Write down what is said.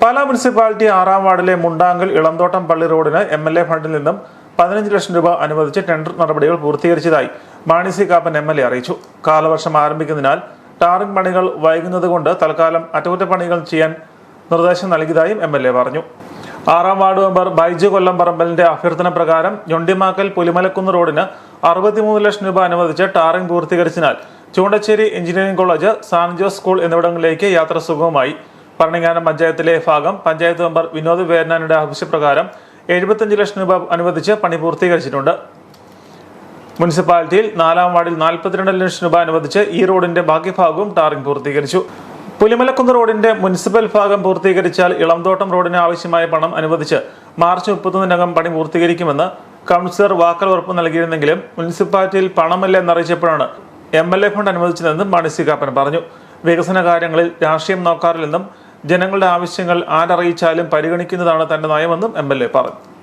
Pala municipality ആറാം വാർഡിലെ മുണ്ടാങ്കൽ ഇളന്തോട്ടം പള്ളി റോഡിന് എം എൽ എ ഫണ്ടിൽ നിന്നും പതിനഞ്ച് ലക്ഷം രൂപ അനുവദിച്ച് ടെൻഡർ നടപടികൾ പൂർത്തീകരിച്ചതായി Mani C Kappan M L A അറിയിച്ചു. കാലവർഷം ആരംഭിക്കുന്നതിനാൽ ടാറിംഗ് പണികൾ വൈകുന്നതുകൊണ്ട് തൽക്കാലം അറ്റകുറ്റപ്പണികൾ ചെയ്യാൻ നിർദ്ദേശം നൽകിയതായും എം എൽ എ പറഞ്ഞു. ആറാം വാർഡ് മെമ്പർ ബൈജു കൊല്ലം പറമ്പലിന്റെ അഭ്യർത്ഥന പ്രകാരം ഞൊണ്ടിമാക്കൽ പുലിമലക്കുന്ന് റോഡിന് അറുപത്തിമൂന്ന് ലക്ഷം രൂപ അനുവദിച്ച് tarring പൂർത്തീകരിച്ചതിനാൽ Choondachery engineering college San Jose school എന്നിവിടങ്ങളിലേക്ക് യാത്ര സുഗമമായി ഭരണങ്ങാനം പഞ്ചായത്തിലെ ഭാഗം പഞ്ചായത്ത് മെമ്പർ വിനോദ് വേരനാനിയുടെ ആവശ്യപ്രകാരം എഴുപത്തഞ്ച് ലക്ഷം രൂപ അനുവദിച്ച് പണി പൂർത്തീകരിച്ചിട്ടുണ്ട്. മുനിസിപ്പാലിറ്റിയിൽ നാലാം വാർഡിൽ നാൽപ്പത്തിരണ്ട് ലക്ഷം രൂപ അനുവദിച്ച് ഈ റോഡിന്റെ ബാക്കി ഭാഗവും ടാറിംഗ് പൂർത്തീകരിച്ചു. പുലിമലക്കുന്ന് റോഡിന്റെ മുനിസിപ്പൽ ഭാഗം പൂർത്തീകരിച്ചാൽ ഇളംതോട്ടം റോഡിന് ആവശ്യമായ പണം അനുവദിച്ച് മാർച്ച് മുപ്പത്തൊന്നിനകം പണി പൂർത്തീകരിക്കുമെന്ന് കൗൺസിലർ വാക്കൽ ഉറപ്പ് നൽകിയിരുന്നെങ്കിലും മുനിസിപ്പാലിറ്റിയിൽ പണമല്ല എന്നറിയിച്ചപ്പോഴാണ് എം എൽ എ ഫണ്ട് അനുവദിച്ചതെന്നും മാണി സി കാപ്പൻ പറഞ്ഞു. വികസന കാര്യങ്ങളിൽ രാഷ്ട്രീയം നോക്കാറില്ലെന്നും ജനങ്ങളുടെ ആവശ്യങ്ങൾ ആരറിയിച്ചാലും പരിഗണിക്കുന്നതാണ് തന്റെ നയമെന്നും എം എൽ എ പറഞ്ഞു